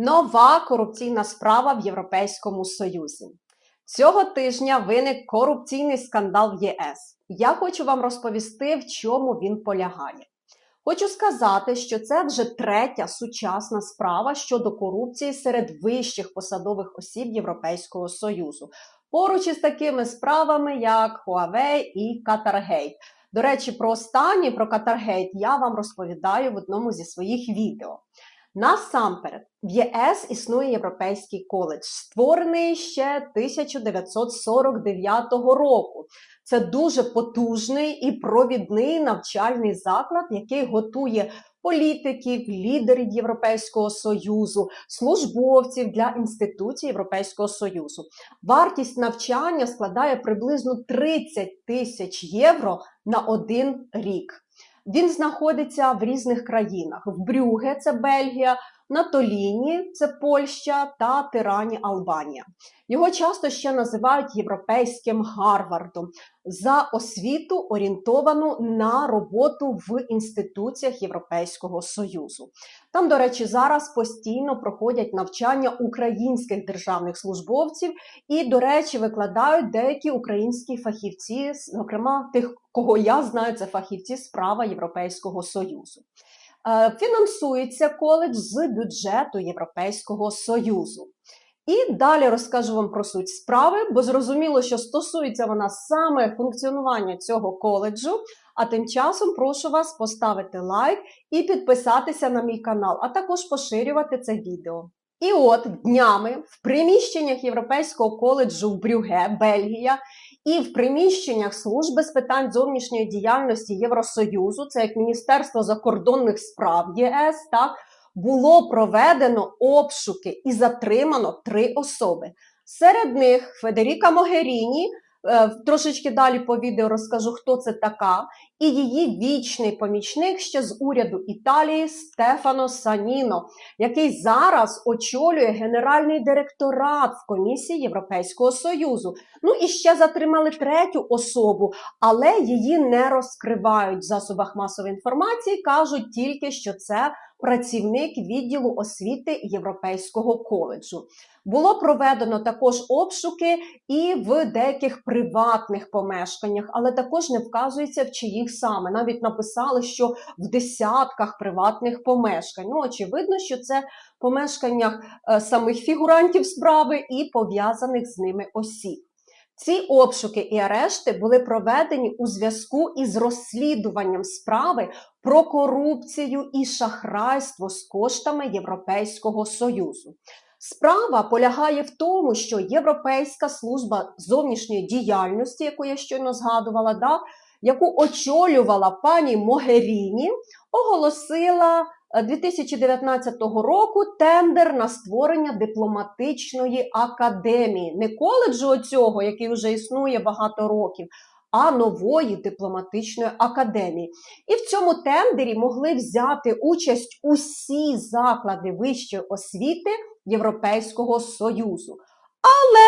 Нова корупційна справа в Європейському Союзі. Цього тижня виник корупційний скандал в ЄС. Я хочу вам розповісти, в чому він полягає. Хочу сказати, що це вже третя сучасна справа щодо корупції серед вищих посадових осіб Європейського Союзу, поруч із такими справами, як Huawei і Катаргейт. До речі, про останній, про Катаргейт, я вам розповідаю в одному зі своїх відео. Насамперед, в ЄС існує Європейський коледж, створений ще 1949 року. Це дуже потужний і провідний навчальний заклад, який готує політиків, лідерів Європейського союзу, службовців для інституцій Європейського союзу. Вартість навчання складає приблизно 30 тисяч євро на один рік. Він знаходиться в різних країнах: в Брюге, це Бельгія, на Толіні, це Польща та Тирані, Албанія. Його часто ще називають європейським Гарвардом за освіту, орієнтовану на роботу в інституціях Європейського Союзу. Там, до речі, зараз постійно проходять навчання українських державних службовців і, до речі, викладають деякі українські фахівці, зокрема тих, кого я знаю, це фахівці справа Європейського Союзу. Е, фінансується коледж з бюджету Європейського Союзу. І далі розкажу вам про суть справи, бо зрозуміло, що стосується вона саме функціонування цього коледжу. А тим часом прошу вас поставити лайк і підписатися на мій канал, а також поширювати це відео. І от днями в приміщеннях Європейського коледжу в Брюге, Бельгія, і в приміщеннях служби з питань зовнішньої діяльності Євросоюзу, це як Міністерство закордонних справ ЄС, так, було проведено обшуки і затримано три особи. Серед них Федеріка Могеріні. Е, трошечки далі по відео розкажу, хто це така, і її вічний помічник ще з уряду Італії Стефано Саніно, який зараз очолює генеральний директорат в комісії Європейського союзу. Ну і ще затримали третю особу, але її не розкривають в засобах масової інформації. кажуть тільки, що це працівник відділу освіти Європейського коледжу. Було проведено також обшуки і в деяких приватних помешканнях, але також не вказується в чиїх саме. Навіть написали, що в десятках приватних помешкань. Ну, очевидно, що це помешканнях е, самих фігурантів справи і пов'язаних з ними осіб. Ці обшуки і арешти були проведені у зв'язку із розслідуванням справи про корупцію і шахрайство з коштами Європейського Союзу. Справа полягає в тому, що Європейська служба зовнішньої діяльності, яку я щойно згадувала, да, яку очолювала пані Могеріні, оголосила 2019 е, року тендер на створення дипломатичної академії, не коледжу оцього, який вже існує багато років, а нової дипломатичної академії. І в цьому тендері могли взяти участь усі заклади вищої освіти Європейського Союзу. Але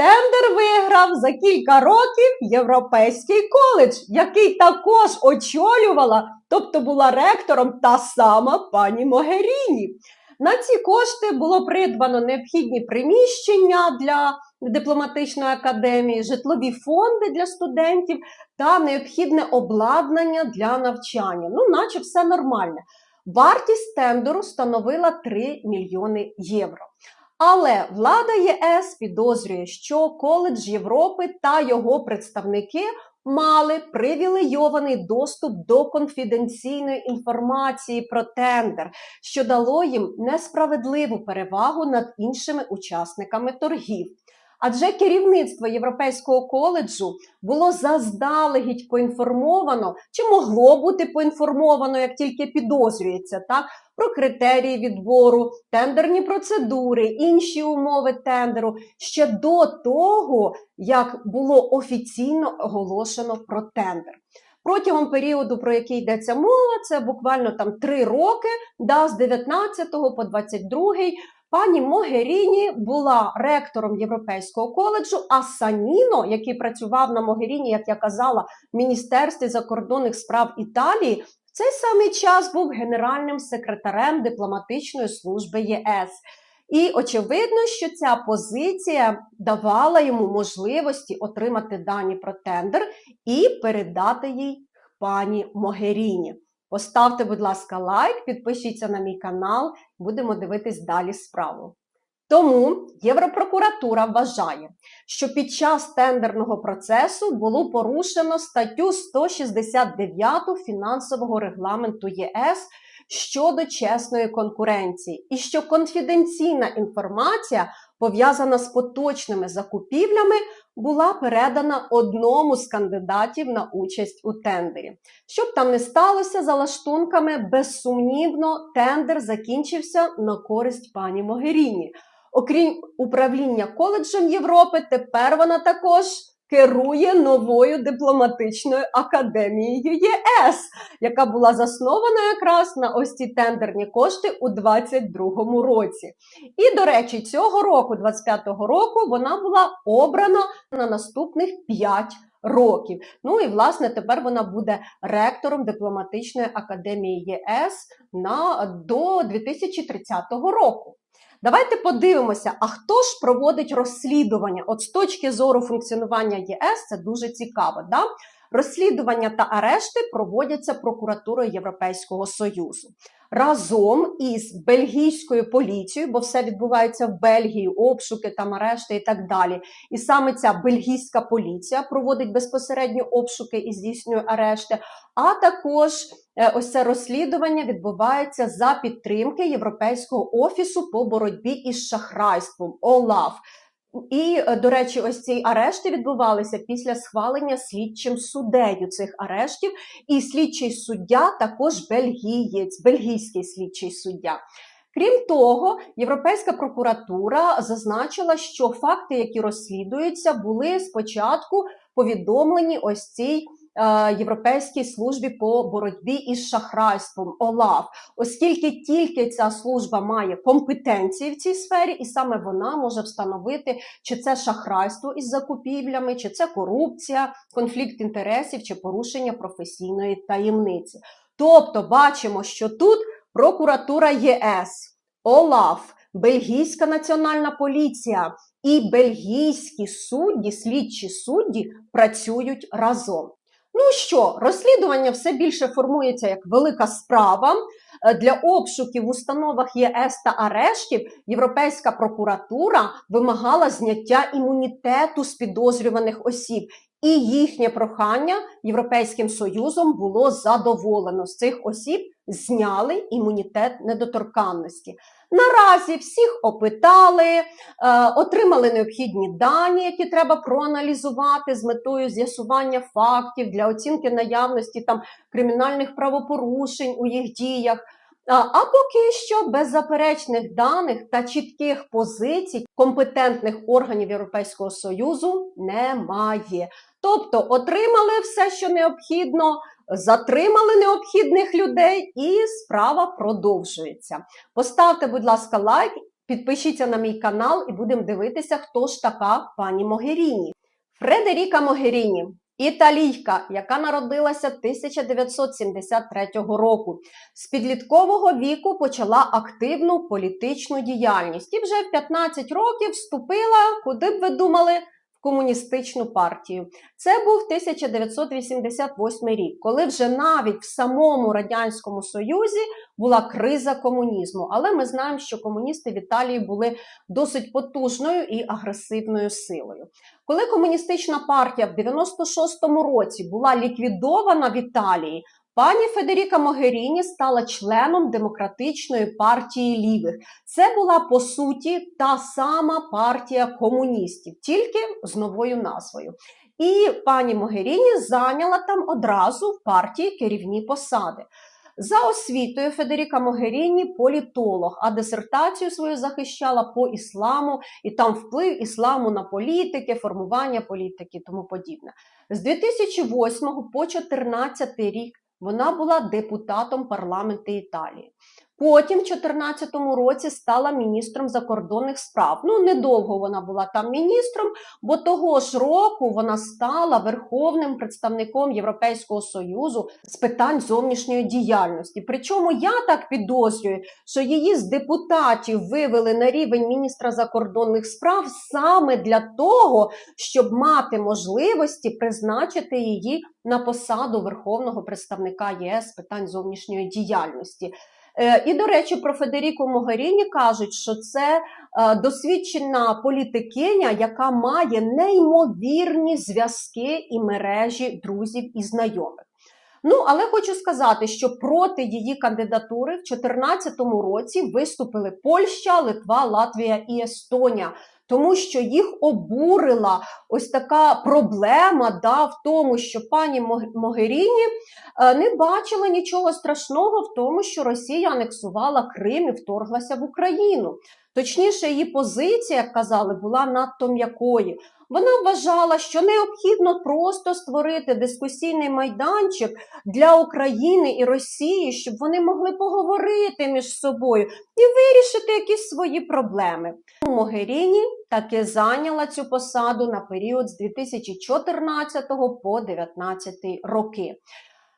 тендер виграв за кілька років Європейський коледж, який також очолювала, тобто була ректором та сама пані Могеріні. На ці кошти було придбано необхідні приміщення для дипломатичної академії, житлові фонди для студентів та необхідне обладнання для навчання. Ну, наче все нормально. Вартість тендеру становила 3 мільйони євро. Але влада ЄС підозрює, що коледж Європи та його представники мали привілейований доступ до конфіденційної інформації про тендер, що дало їм несправедливу перевагу над іншими учасниками торгів. Адже керівництво Європейського коледжу було заздалегідь поінформовано, чи могло бути поінформовано, як тільки підозрюється, так, про критерії відбору, тендерні процедури, інші умови тендеру ще до того, як було офіційно оголошено про тендер. Протягом періоду, про який йдеться мова, це буквально там три роки, да, з 19 по 22 Пані Могеріні була ректором Європейського коледжу, а Саніно, який працював на Могеріні, як я казала, в Міністерстві закордонних справ Італії, в цей самий час був генеральним секретарем дипломатичної служби єС. І очевидно, що ця позиція давала йому можливості отримати дані про тендер і передати їй пані Могеріні. Поставте, будь ласка, лайк, підпишіться на мій канал, будемо дивитись далі справу. Тому Європрокуратура вважає, що під час тендерного процесу було порушено статтю 169 фінансового регламенту ЄС щодо чесної конкуренції, і що конфіденційна інформація, пов'язана з поточними закупівлями, була передана одному з кандидатів на участь у тендері. Щоб там не сталося за лаштунками, безсумнівно тендер закінчився на користь пані Могеріні. Окрім управління коледжем Європи, тепер вона також керує новою дипломатичною академією ЄС, яка була заснована якраз на ось ці тендерні кошти у 2022 році. І, до речі, цього року, 25-го року, вона була обрана на наступних 5 років. Ну і власне тепер вона буде ректором дипломатичної академії ЄС на до 2030 року. Давайте подивимося, а хто ж проводить розслідування? От з точки зору функціонування ЄС це дуже цікаво. Да? Розслідування та арешти проводяться прокуратурою Європейського Союзу разом із бельгійською поліцією, бо все відбувається в Бельгії, обшуки, там арешти і так далі. І саме ця бельгійська поліція проводить безпосередньо обшуки і здійснює арешти. А також е, ось це розслідування відбувається за підтримки Європейського офісу по боротьбі із шахрайством ОЛАФ. І, е, до речі, ось ці арешти відбувалися після схвалення слідчим суддею цих арештів. І слідчий суддя також бельгієць, бельгійський слідчий суддя. Крім того, Європейська прокуратура зазначила, що факти, які розслідуються, були спочатку повідомлені ось цій Європейській службі по боротьбі із шахрайством ОЛАФ, оскільки тільки ця служба має компетенції в цій сфері, і саме вона може встановити, чи це шахрайство із закупівлями, чи це корупція, конфлікт інтересів чи порушення професійної таємниці. Тобто бачимо, що тут прокуратура ЄС, ОЛАФ, Бельгійська національна поліція і бельгійські судді, слідчі судді працюють разом. Ну що, розслідування все більше формується як велика справа. Е, для обшуків в установах ЄС та арештів. Європейська прокуратура вимагала зняття імунітету з підозрюваних осіб, і їхнє прохання Європейським Союзом було задоволено. З цих осіб зняли імунітет недоторканності. Наразі всіх опитали, е, отримали необхідні дані, які треба проаналізувати з метою з'ясування фактів для оцінки наявності там кримінальних правопорушень у їх діях. А поки що беззаперечних даних та чітких позицій компетентних органів Європейського союзу немає. Тобто отримали все, що необхідно, затримали необхідних людей, і справа продовжується. Поставте, будь ласка, лайк, підпишіться на мій канал і будемо дивитися, хто ж така пані Могеріні. Фредеріка Могеріні. Італійка, яка народилася 1973 року, з підліткового віку почала активну політичну діяльність і вже в 15 років вступила, куди б ви думали, комуністичну партію. Це був 1988 рік, коли вже навіть в самому радянському союзі була криза комунізму. Але ми знаємо, що комуністи в Італії були досить потужною і агресивною силою. Коли комуністична партія в 96-му році була ліквідована в Італії, Пані Федеріка Могеріні стала членом демократичної партії лівих. Це була по суті та сама партія комуністів, тільки з новою назвою. І пані Могеріні зайняла там одразу в партії керівні посади. За освітою Федеріка Могеріні політолог, а дисертацію свою захищала по ісламу, і там вплив ісламу на політики, формування політики і тому подібне. З 2008 по 2014 рік вона була депутатом парламенту Італії. Потім, в 2014 році, стала міністром закордонних справ. Ну, недовго вона була там міністром, бо того ж року вона стала верховним представником Європейського союзу з питань зовнішньої діяльності. Причому я так підозрюю, що її з депутатів вивели на рівень міністра закордонних справ саме для того, щоб мати можливості призначити її на посаду верховного представника ЄС з питань зовнішньої діяльності. Е, І, до речі, про Федеріку Могеріні кажуть, що це е, досвідчена політикиня, яка має неймовірні зв'язки і мережі друзів і знайомих. Ну, але хочу сказати, що проти її кандидатури в 2014 році виступили Польща, Литва, Латвія і Естонія, тому що їх обурила ось така проблема да, в тому, що пані Мог- Могеріні е, не бачила нічого страшного в тому, що Росія анексувала Крим і вторглася в Україну. Точніше, її позиція, як казали, була надто м'якою. Вона вважала, що необхідно просто створити дискусійний майданчик для України і Росії, щоб вони могли поговорити між собою і вирішити якісь свої проблеми. Могеріні таки зайняла цю посаду на період з 2014 по 2019 роки.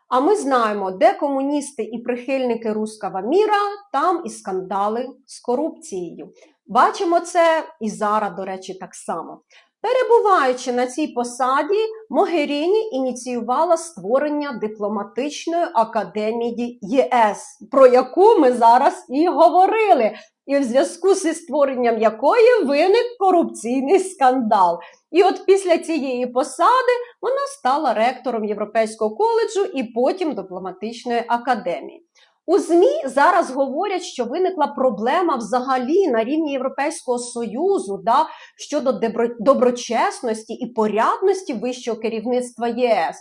А ми знаємо, де комуністи і прихильники руского міра, там і скандали з корупцією. Бачимо це і зараз, до речі, так само. Перебуваючи на цій посаді, Могеріні ініціювала створення дипломатичної академії ЄС, про яку ми зараз і говорили, і в зв'язку зі створенням якої виник корупційний скандал. І от після цієї посади вона стала ректором Європейського коледжу і потім дипломатичної академії. У ЗМІ зараз говорять, що виникла проблема взагалі на рівні Європейського союзу да, щодо доброчесності і порядності вищого керівництва ЄС.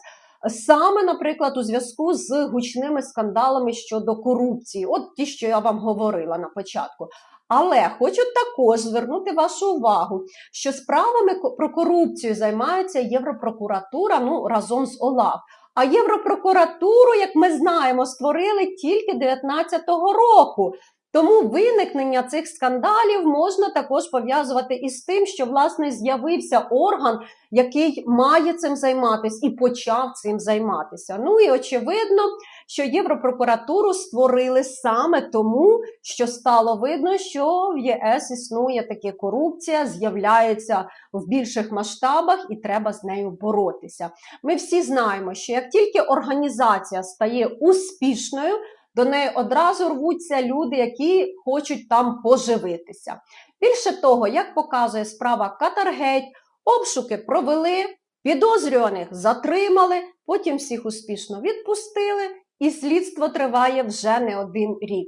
Саме, наприклад, у зв'язку з гучними скандалами щодо корупції, от ті, що я вам говорила на початку. Але хочу також звернути вашу увагу, що справами про корупцію займається Європрокуратура ну разом з ОЛАФ. А Європрокуратуру, як ми знаємо, створили тільки 19-го року. Тому виникнення цих скандалів можна також пов'язувати із тим, що власне з'явився орган, який має цим займатися і почав цим займатися. Ну і очевидно, що Європрокуратуру створили саме тому, що стало видно, що в ЄС існує таке корупція, з'являється в більших масштабах, і треба з нею боротися. Ми всі знаємо, що як тільки організація стає успішною, до неї одразу рвуться люди, які хочуть там поживитися. Більше того, як показує справа Катаргейт, обшуки провели, підозрюваних затримали, потім всіх успішно відпустили, і слідство триває вже не один рік.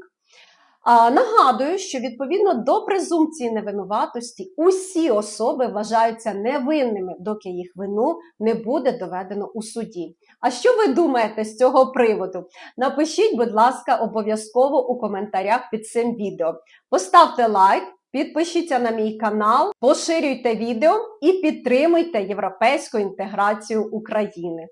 А, нагадую, що відповідно до презумпції невинуватості усі особи вважаються невинними, доки їх вину не буде доведено у суді. А що ви думаєте з цього приводу? Напишіть, будь ласка, обов'язково у коментарях під цим відео. Поставте лайк, підпишіться на мій канал, поширюйте відео і підтримуйте європейську інтеграцію України.